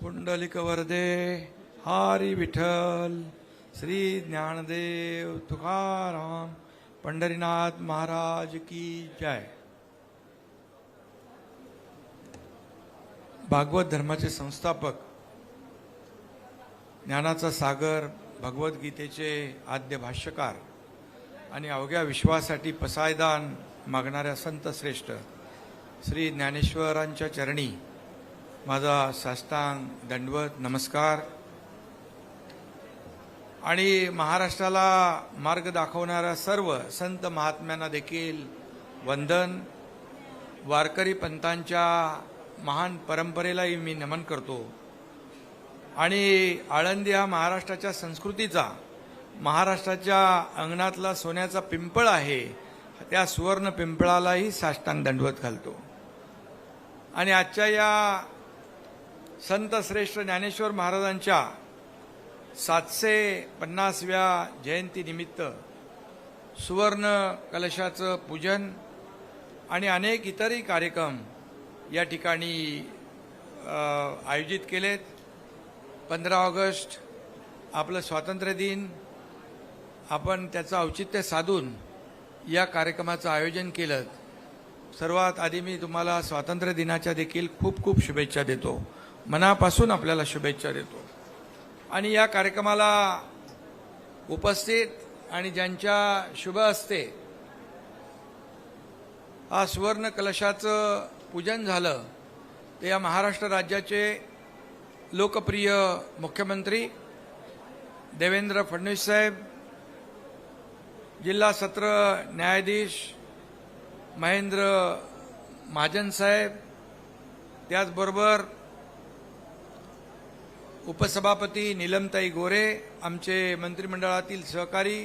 पुंडलिक वरदे हरी विठ्ठल श्री ज्ञानदेव तुकाराम पंढरीनाथ महाराज की जय. भागवत धर्माचे संस्थापक ज्ञानाचा सागर भगवद्गीतेचे आद्य भाष्यकार आणि अवघ्या विश्वासाठी पसायदान मागणाऱ्या संत श्रेष्ठ श्री ज्ञानेश्वरांच्या चरणी माझा साष्टांग दंडवत नमस्कार. आणि महाराष्ट्राला मार्ग दाखवणाऱ्या सर्व संत महात्म्यांना देखील वंदन. वारकरी पंथांच्या महान परंपरेलाही मी नमन करतो. आणि आळंदी हा महाराष्ट्राच्या संस्कृतीचा महाराष्ट्राच्या अंगणातला सोन्याचा पिंपळ आहे त्या सुवर्ण पिंपळालाही साष्टांग दंडवत घालतो. आणि आजच्या या संत श्रेष्ठ ज्ञानेश्वर महाराजांच्या सातशे पन्नासव्या जयंतीनिमित्त सुवर्ण कलशाचं पूजन आणि अनेक इतरही कार्यक्रम या ठिकाणी आयोजित केलेत. पंधरा ऑगस्ट आपलं स्वातंत्र्य दिन. आपण त्याचं औचित्य साधून या कार्यक्रमाचं आयोजन केलं. सर्वात आधी मी तुम्हाला स्वातंत्र्य दिनाच्या देखील खूप खूप शुभेच्छा देतो. मनापासून आपल्याला शुभेच्छा देतो. आणि या कार्यक्रमाला उपस्थित आणि ज्यांच्या शुभ असते हा सुवर्ण कलशाचं पूजन झालं ते या महाराष्ट्र राज्याचे लोकप्रिय मुख्यमंत्री देवेंद्र फडणवीस साहेब जिल्हा सत्र न्यायाधीश महेंद्र महाजन साहेब त्याचबरोबर उपसभापती निलमताई गोरे आमचे मंत्रिमंडळातील सहकारी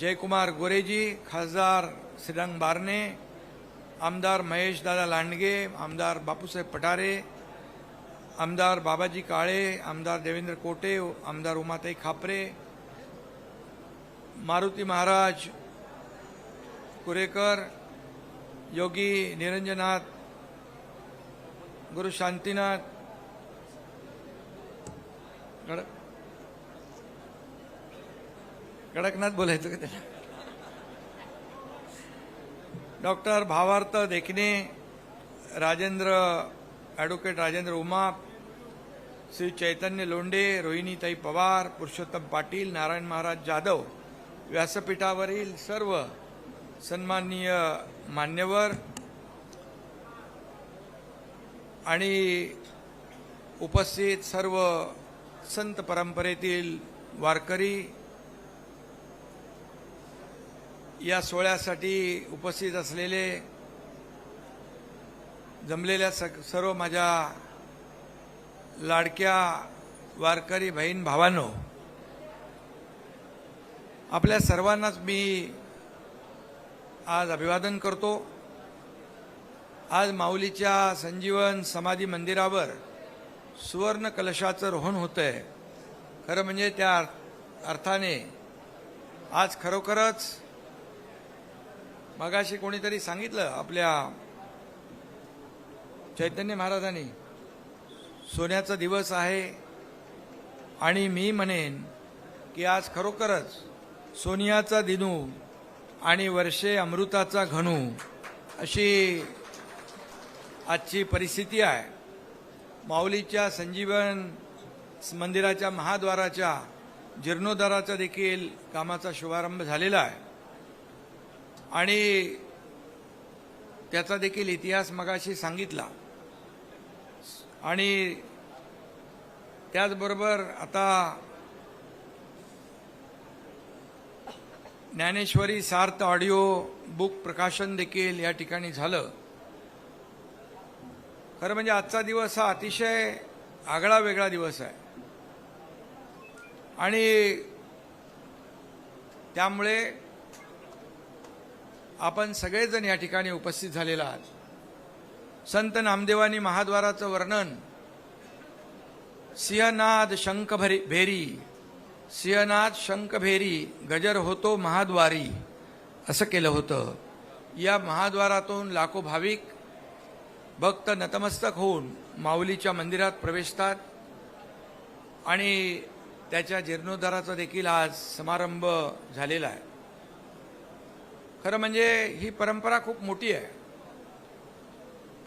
जयकुमार गोरेजी खासदार श्रीरंग बारणे आमदार महेशदादा लांडगे आमदार बापूसाहेब पठारे आमदार बाबाजी काळे आमदार देवेंद्र कोटे आमदार उमाताई खापरे मारुती महाराज कुरेकर योगी निरंजनाथ गुरु शांतीनाथ कडक कडकनाथ बोलायचं का त्याला? डॉक्टर भावार्थ देखणे राजेंद्र ॲडव्होकेट राजेंद्र उमाप श्री चैतन्य लोंढे रोहिणीताई पवार पुरुषोत्तम पाटील नारायण महाराज जाधव व्यासपीठावरील सर्व सन्माननीय मान्यवर आणि उपस्थित सर्व संत परंपरेतील वारकरी या सोहळ्यासाठी उपस्थित असलेले जमलेल्या स सर्व माझ्या लाडक्या वारकरी बहीण भावांनो आपल्या सर्वांनाच मी आज अभिवादन करतो. आज माऊलीच्या संजीवन समाधी मंदिरावर सुवर्ण कलशाचं रोहन होतंय. खरं म्हणजे त्या अर्थाने आज खरोखरच मगाशी कोणीतरी सांगितलं आपल्या चैतन्य महाराजांनी सोन्याचा दिवस आहे आणि मी म्हणेन की आज खरोखरच सोनियाचा दिनू आणि वर्षे अमृताचा घणू अशी आजची परिस्थिती आहे. माऊलीच्या संजीवन मंदिराच्या महाद्वाराच्या जीर्णोद्धाराचा देखील कामाचा शुभारंभ झालेला आहे. आणि त्याचा देखील इतिहास मगाशी सांगितला. आणि त्याचबरोबर आता ज्ञानेश्वरी सार्थ ऑडिओ बुक प्रकाशन देखील या ठिकाणी झालं. खरं म्हणजे आजचा दिवस हा अतिशय आगळा वेगळा दिवस आहे. आणि त्यामुळे आपण सगळेजण या ठिकाणी उपस्थित झालेला आहात. संत नामदेवानी महाद्वाराचं वर्णन सिंहनाद शंखभरी भेरी सिंहनाद शंख भेरी गजर होतो महाद्वारी असं केलं होतं. या महाद्वारातून लाखो भाविक भक्त नतमस्तक होऊन माऊलीच्या मंदिरात प्रवेशतात. आणि त्याच्या जीर्णोद्धाराचा देखील आज समारंभ झालेला आहे. खरं म्हणजे ही परंपरा खूप मोठी आहे.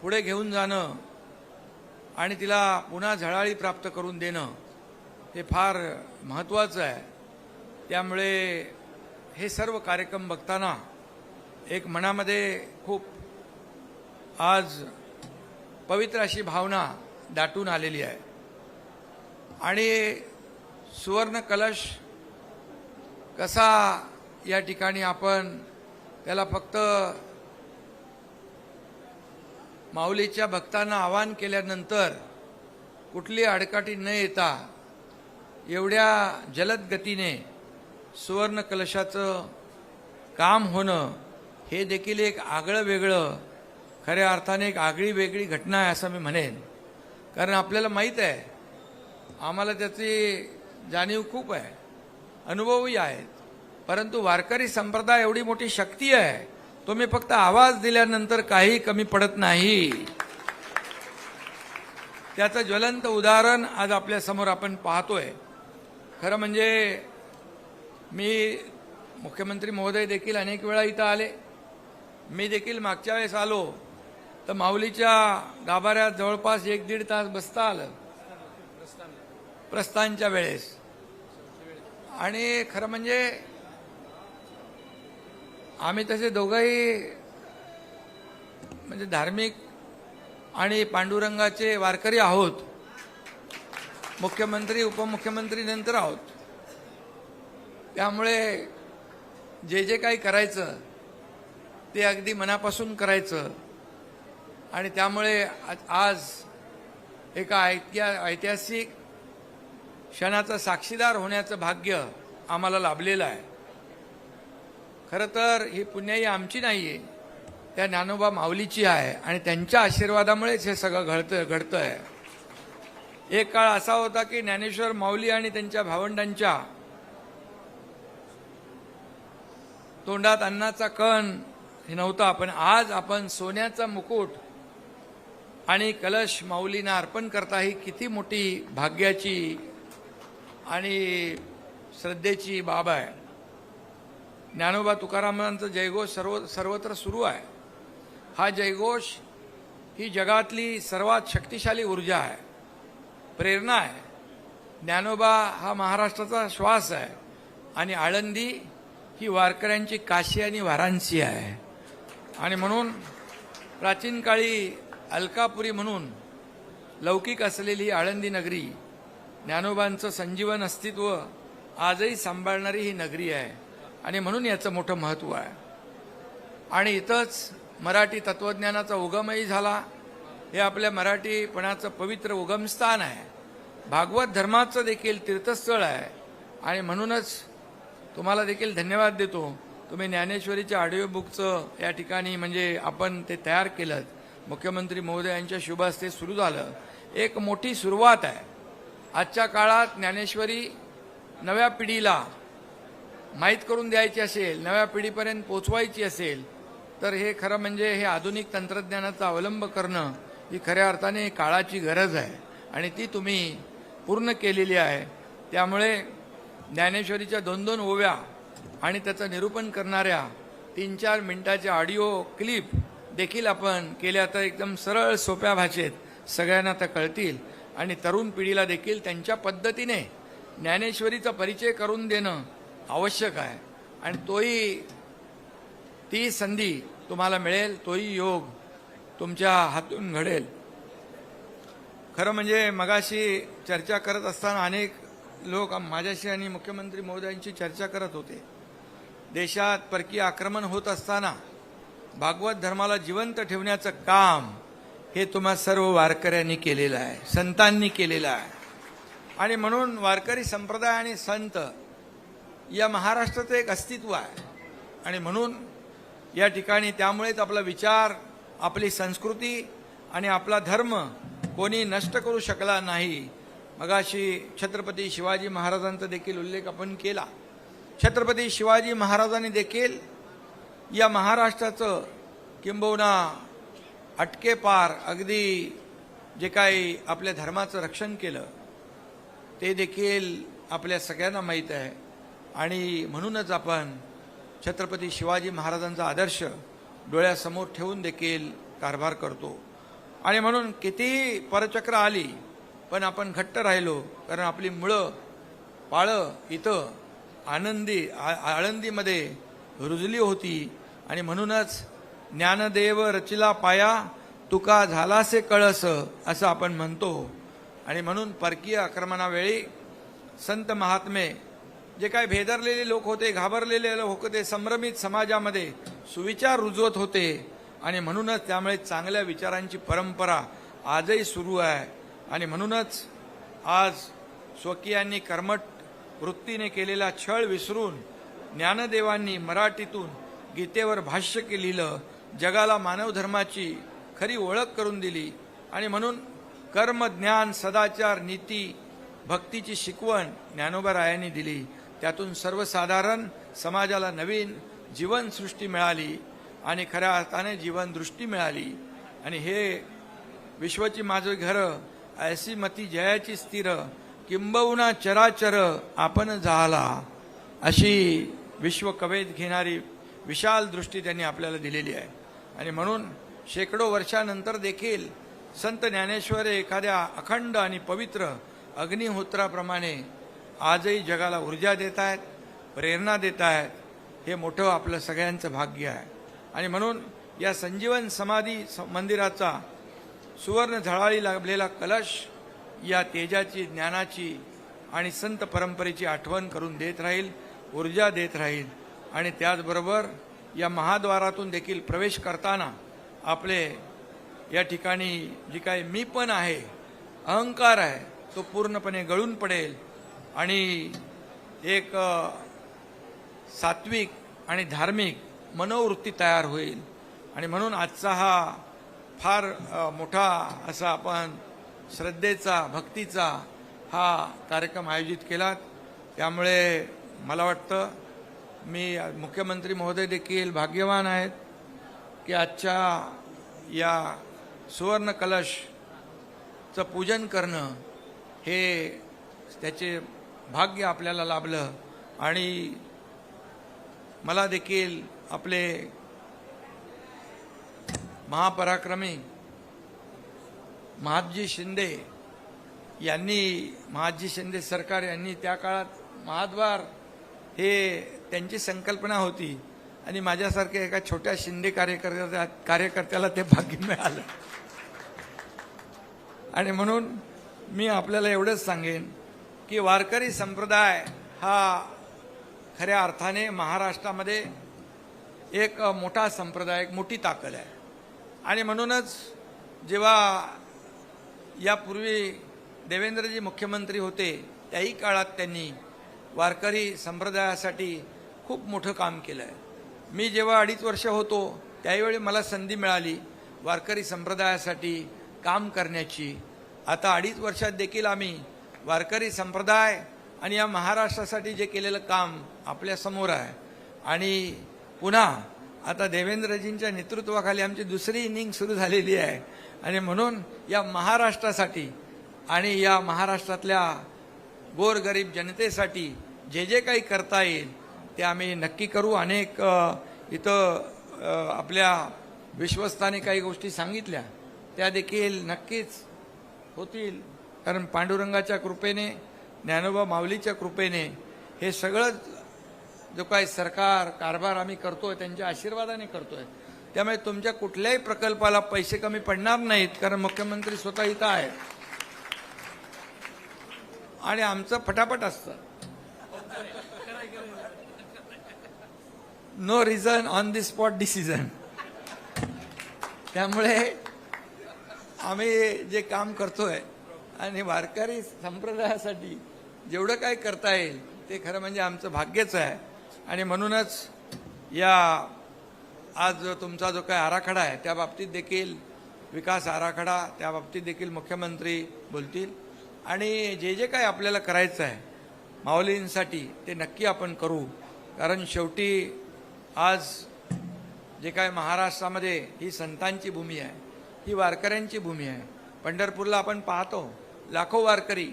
पुढे घेऊन जाणं आणि तिला पुन्हा झळाळी प्राप्त करून देणं हे फार महत्त्वाचं आहे. त्यामुळे हे सर्व कार्यक्रम बघताना एक मनामध्ये खूप आज पवित्र अशी भावना दाटून आलेली आहे. आणि सुवर्ण कलश कसा या ठिकाणी आपण त्याला फक्त माऊलीच्या भक्तांना आवाहन केल्यानंतर कुठली अडकाटी न येता एवढ्या जलद गतीने सुवर्ण कलशाचं काम होणं हे देखील एक आगळं वेगळं खऱ्या अर्थाने एक आगळी वेगळी घटना आहे असं मी म्हणेन. कारण आपल्याला माहीत आहे आम्हाला त्याची जाणीव खूप आहे अनुभवही आहेत. परंतु वारकरी संप्रदाय एवढी मोठी शक्ती आहे तुम्ही फक्त आवाज दिल्यानंतर काही कमी पडत नाही. त्याचं ज्वलंत उदाहरण आज आपल्यासमोर आपण पाहतोय. खरं म्हणजे मी मुख्यमंत्री महोदय देखील अनेक वेळा इथं आले. मी देखील मागच्या वेळेस आलो. तर माऊलीच्या गाभाऱ्यात जवळपास एक दीड तास बसता आलं. प्रस्थानच्या वेळेस. आणि खरं म्हणजे आम्ही तसे दोघंही म्हणजे धार्मिक आणि पांडुरंगाचे वारकरी आहोत. मुख्यमंत्री उपमुख्यमंत्री नंतर आहोत. त्यामुळे जे जे काही करायचं ते अगदी मनापासून करायचं. आणि त्यामुळे आज- आज एका ऐतिहा ऐतिहासिक क्षणाचं साक्षीदार होण्याचं भाग्य आम्हाला लाभलेलं आहे. खरं तर ही पुण्याई आमची नाही आहे त्या ज्ञानोबा माऊलीची आहे आणि त्यांच्या आशीर्वादामुळेच हे सगळं घडतं घडतं आहे एक काळ असा होता की ज्ञानेश्वर माऊली आणि त्यांच्या भावंडांच्या तोंडात अन्नाचा कण हे नव्हता पण आज आपण सोन्याचा मुकुट आणि कलश माऊलींना अर्पण करता ही किती मोठी भाग्याची आणि श्रद्धेची बाब आहे. ज्ञानोबा तुकारामांचा जयघोष सर्व सर्वत्र सुरू आहे. हा जयघोष ही जगातली सर्वात शक्तिशाली ऊर्जा आहे. प्रेरणा आहे. ज्ञानोबा हा महाराष्ट्राचा श्वास आहे. आणि आळंदी ही वारकऱ्यांची काशी आणि वाराणसी आहे. आणि म्हणून प्राचीन काळी अलकापुरी म्हणून लौकिक असलेली आळंदी नगरी ज्ञानोबांचं संजीवन अस्तित्व आजही सांभाळणारी ही नगरी आहे आणि म्हणून याचं मोठं महत्त्व आहे. आणि इथंच मराठी तत्वज्ञानाचा उगमही झाला. हे आपल्या मराठीपणाचं पवित्र उगमस्थान आहे. भागवत धर्माचं देखील तीर्थस्थळ आहे. आणि म्हणूनच तुम्हाला देखील धन्यवाद देतो. तुम्ही ज्ञानेश्वरीच्या ऑडिओ बुकचं या ठिकाणी म्हणजे आपण ते तयार केलं मुख्यमंत्री महोदयांच्या शुभ हस्ते सुरू झालं. एक मोठी सुरुवात आहे. आजच्या काळात ज्ञानेश्वरी नव्या पिढीला माहीत करून द्यायची असेल नव्या पिढीपर्यंत पोचवायची असेल तर हे खरं म्हणजे हे आधुनिक तंत्रज्ञानाचा अवलंब करणं ही खऱ्या अर्थाने काळाची गरज आहे. आणि ती तुम्ही पूर्ण केलेली आहे. त्यामुळे ज्ञानेश्वरीच्या दोन दोन ओव्या आणि त्याचं निरूपण करणाऱ्या तीन चार मिनिटाच्या ऑडिओ क्लिप देखील आपण केल्या तर एकदम सरळ सोप्या भाषेत सगळ्यांना त्या कळतील. आणि तरुण पिढीला देखील त्यांच्या पद्धतीने ज्ञानेश्वरीचा परिचय करून देणं आवश्यक आहे. आणि तोही ती संधी तुम्हाला मिळेल तोही योग तुमच्या हातून घडेल. खरं म्हणजे मगाशी चर्चा करत असताना अनेक लोक माझ्याशी आणि मुख्यमंत्री महोदयांशी चर्चा करत होते. देशात परकीय आक्रमण होत असताना भागवत धर्माला जिवंत ठेवण्याचं काम हे तुम्हा सर्व वारकऱ्यांनी केलेलं आहे संतांनी केलेलं आहे. आणि म्हणून वारकरी संप्रदाय आणि संत या महाराष्ट्राचं एक अस्तित्व आहे. आणि म्हणून या ठिकाणी त्यामुळेच आपला विचार आपली संस्कृती आणि आपला धर्म कोणी नष्ट करू शकला नाही. मगाशी छत्रपती शिवाजी महाराजांचा देखील उल्लेख आपण केला. छत्रपती शिवाजी महाराजांनी देखील या महाराष्ट्राचं किंबहुना अटकेपार अगदी जे काही आपल्या धर्माचं रक्षण केलं ते देखील आपल्या सगळ्यांना माहीत आहे. आणि म्हणूनच आपण छत्रपती शिवाजी महाराजांचा आदर्श डोळ्यासमोर ठेवून देखील कारभार करतो. आणि म्हणून कितीही परचक्र आली पण आपण घट्ट राहिलो कारण आपली मुळं पाळं इथं आनंदी आ- आळंदीमध्ये रुजली होती. आणि म्हणूनच ज्ञानदेव रचिला पाया तुका झालासे कळस असं आपण म्हणतो. आणि म्हणून परकीय आक्रमणावेळी संत महात्मे जे काय भेदरलेले लोक होते घाबरलेले लोक होते संभ्रमित समाजामध्ये सुविचार रुजवत होते. आणि म्हणूनच त्यामुळे चांगल्या विचारांची परंपरा आजही सुरू आहे. आणि म्हणूनच आज स्वकीयांनी कर्मट वृत्तीने केलेला छळ विसरून ज्ञानदेवांनी मराठीतून गीतेवर भाष्य केलेलं जगाला मानवधर्माची खरी ओळख करून दिली. आणि म्हणून कर्म ज्ञान सदाचार नीती भक्तीची शिकवण ज्ञानोबा रायांनी दिली. त्यातून सर्वसाधारण समाजाला नवीन जीवनसृष्टी मिळाली आणि खऱ्या अर्थाने जीवनदृष्टी मिळाली. आणि हे विश्वची माझं घर ऐसी मती जयाची स्थिर किंबहुना चराचर आपण झाला. अशी विश्व कवेत घेणारी विशाल दृष्टी त्यांनी आपल्याला दिलेली आहे. आणि म्हणून शेकडो वर्षानंतर देखील संत ज्ञानेश्वर एखाद्या अखंड आणि पवित्र अग्निहोत्राप्रमाणे आजही जगाला ऊर्जा देत आहेत प्रेरणा देत आहेत हे मोठं आपलं सगळ्यांचं भाग्य आहे. आणि म्हणून या संजीवन समाधी स- मंदिराचा सुवर्ण झळाळी लाभलेला कलश या तेजाची ज्ञानाची आणि संत परंपरेची आठवण करून देत राहील. ऊर्जा देत राहील. आणि त्याचबरोबर या महाद्वारातून देखील प्रवेश करताना आपले या ठिकाणी जी काही मी पण आहे अहंकार आहे तो पूर्णपणे गळून पडेल. आणि एक सात्विक आणि धार्मिक मनोवृत्ती तयार होईल. आणि म्हणून आजचा हा फार मोठा असा आपण श्रद्धेचा भक्तीचा हा कार्यक्रम आयोजित केला त्यामुळे मला वाटतं मी मुख्यमंत्री महोदय देखील भाग्यवान आहेत की आजच्या या सुवर्ण कलशचं पूजन करणं हे त्याचे भाग्य आपल्याला लाभलं. आणि मला देखील आपले महापराक्रमी महादजी शिंदे यांनी महादजी शिंदे सरकार यांनी त्या काळात महाद्वार हे त्यांची संकल्पना होती. आणि माझ्यासारख्या एका छोट्या शिंदे कार्यकर्त्या कार्यकर्त्याला ते भाग्य मिळालं. आणि म्हणून मी आपल्याला एवढंच सांगेन की वारकरी संप्रदाय हा खऱ्या अर्थाने महाराष्ट्रामध्ये एक मोठा संप्रदाय एक मोठी ताकद आहे. आणि म्हणूनच जेव्हा यापूर्वी देवेंद्रजी मुख्यमंत्री होते त्याही काळात त्यांनी वारकरी संप्रदायासाठी खूप मोठं काम केलं आहे मी जेव्हा अडीच वर्ष होतो त्यावेळी मला संधी मिळाली वारकरी संप्रदायासाठी काम करण्याची. आता अडीच वर्षात देखील आम्ही वारकरी संप्रदाय आणि या महाराष्ट्रासाठी जे केलेलं काम आपल्यासमोर आहे. आणि पुन्हा आता देवेंद्रजींच्या नेतृत्वाखाली आमची दुसरी इनिंग सुरू झालेली आहे. आणि म्हणून या महाराष्ट्रासाठी आणि या महाराष्ट्रातल्या गोरगरीब जनतेसाठी जे जे काही करता येईल ते आम्ही नक्की करू. अनेक इथं आपल्या विश्वस्ताने काही गोष्टी सांगितल्या. त्या देखील नक्कीच होतील. कारण पांडुरंगाच्या कृपेने ज्ञानोबा माऊलीच्या कृपेने हे सगळं जो काही सरकार कारभार आम्ही करतोय त्यांच्या आशीर्वादाने करतोय. त्यामुळे तुमच्या कुठल्याही प्रकल्पाला पैसे कमी पडणार नाहीत कारण मुख्यमंत्री स्वतः इथं आहेत. आणि आमचं फटाफट असतं. No reason on the spot decision त्यामुळे आम्ही जे काम करतोय आणि वारकरी संप्रदायासाठी जेवढं काय करता येईल ते खरं म्हणजे आमचं भाग्यच आहे. आणि म्हणूनच या आज जो तुमचा जो काही आराखडा आहे त्या बाबतीत देखील विकास आराखडा त्या बाबतीत देखील मुख्यमंत्री बोलतील. आणि जे जे काय आपल्याला करायचं आहे माऊलींसाठी ते नक्की आपण करू. कारण शेवटी आज जे काय महाराष्ट्रामध्ये ही संतांची भूमी आहे ही वारकऱ्यांची भूमी आहे पंढरपूरला आपण पाहतो लाखो वारकरी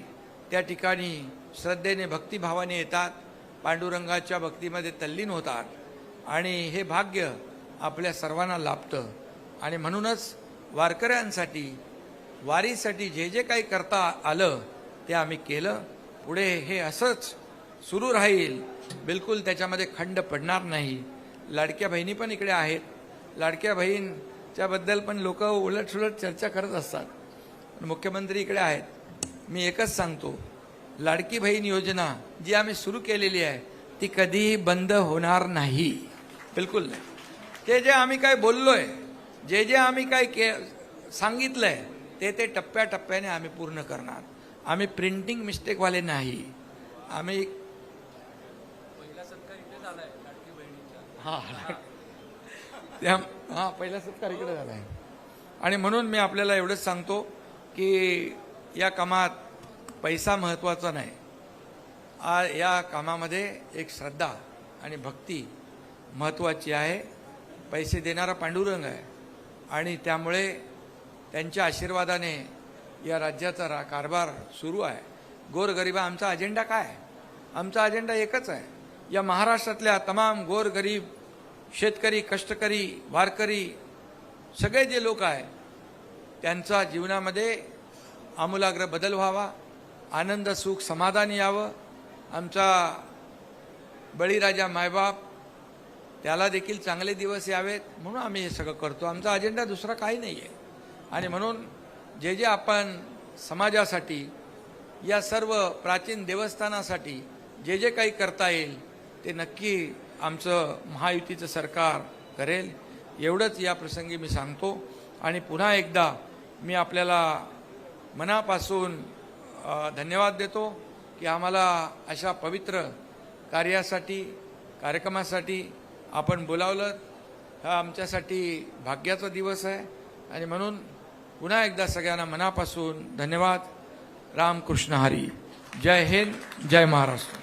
त्या ठिकाणी श्रद्धेने भक्तिभावाने येतात पांडुरंगाच्या भक्तीमध्ये तल्लीन होतात आणि हे भाग्य आपल्या सर्वांना लाभतं. आणि म्हणूनच वारकऱ्यांसाठी वारीसाठी जे जे काही करता आलं ते आम्ही केलं. पुढे हे असंच सुरू राहील. बिलकुल त्याच्यामध्ये खंड पडणार नाही. लाडक्या बहिणी पण इकडे आहेत. लाडक्या बहीणच्या बद्दल पण लोक उलटसुलट चर्चा करत असतात. मुख्यमंत्री इकडे आहेत. मी एकच सांगतो. लाडकी बहीण योजना जी आम्ही सुरू केलेली आहे ती कधीही बंद होणार नाही. बिलकुल नाही. ते जे आम्ही काय बोललोय जे जे आम्ही काय के सांगितलंय ते ते टप्प्याटप्प्याने आम्ही पूर्ण करणार. आम्ही प्रिंटिंग मिस्टेकवाले नाही. आम्ही हा. त्या हा पहिला सत्कार इकडे झाला आहे. आणि म्हणून मी आपल्याला एवढंच सांगतो की या कामात पैसा महत्त्वाचा नाही. आ या कामामध्ये एक श्रद्धा आणि भक्ती महत्त्वाची आहे. पैसे देणारा पांडुरंग आहे. आणि त्यामुळे त्यांच्या आशीर्वादाने या राज्याचा रा कारभार सुरू आहे. गोरगरिबा आमचा अजेंडा काय? आहे? आमचा अजेंडा एकच आहे. या महाराष्ट्रातल्या तमाम गोरगरीब शेतकरी कष्टकरी वारकरी सगळे जे लोक आहे त्यांचा जीवनामध्ये आमूलाग्र बदल व्हावा आनंद सुख समाधान यावं. आमचा बळीराजा मायबाप त्याला देखील चांगले दिवस यावेत म्हणून आम्ही हे सगळं करतो. आमचा अजेंडा दुसरा काही नाही आहे आणि म्हणून जे जे आपण समाजासाठी या सर्व प्राचीन देवस्थानासाठी जे जे काही करता येईल ते नक्की आमचं महायुतीचं सरकार करेल एवढंच या प्रसंगी मी सांगतो. आणि पुन्हा एकदा मी आपल्याला मनापासून धन्यवाद देतो की आम्हाला अशा पवित्र कार्यासाठी कार्यक्रमासाठी आपण बोलावलं हा आमच्यासाठी भाग्याचा दिवस आहे. आणि म्हणून पुन्हा एकदा सगळ्यांना मनापासून धन्यवाद. रामकृष्ण हरी. जय हिंद जय महाराष्ट्र.